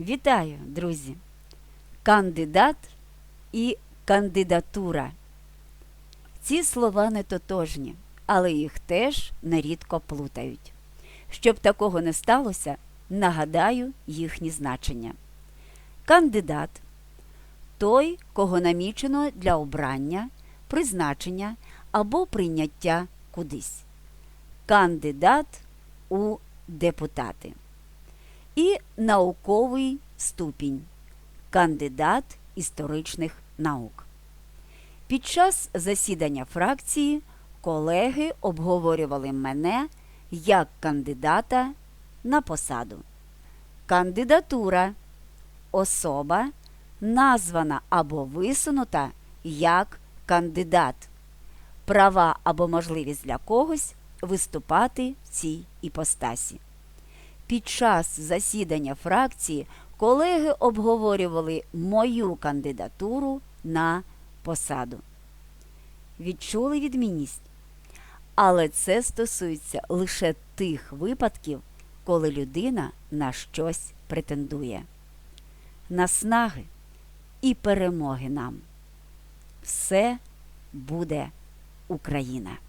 Вітаю, друзі! Кандидат і кандидатура. Ці слова не тотожні, але їх теж нерідко плутають. Щоб такого не сталося, нагадаю їхні значення. Кандидат той, кого намічено для обрання, призначення або прийняття кудись. Кандидат у депутати. І науковий ступінь. Кандидат історичних наук. Під час засідання фракції колеги обговорювали мене як кандидата на посаду. Кандидатура особа, названа або висунута як кандидат, права або можливість для когось виступати в цій іпостасі. Під час засідання фракції колеги обговорювали мою кандидатуру на посаду. Відчули відмінність. Але це стосується лише тих випадків, коли людина на щось претендує. Наснаги і перемоги нам. Все буде Україна!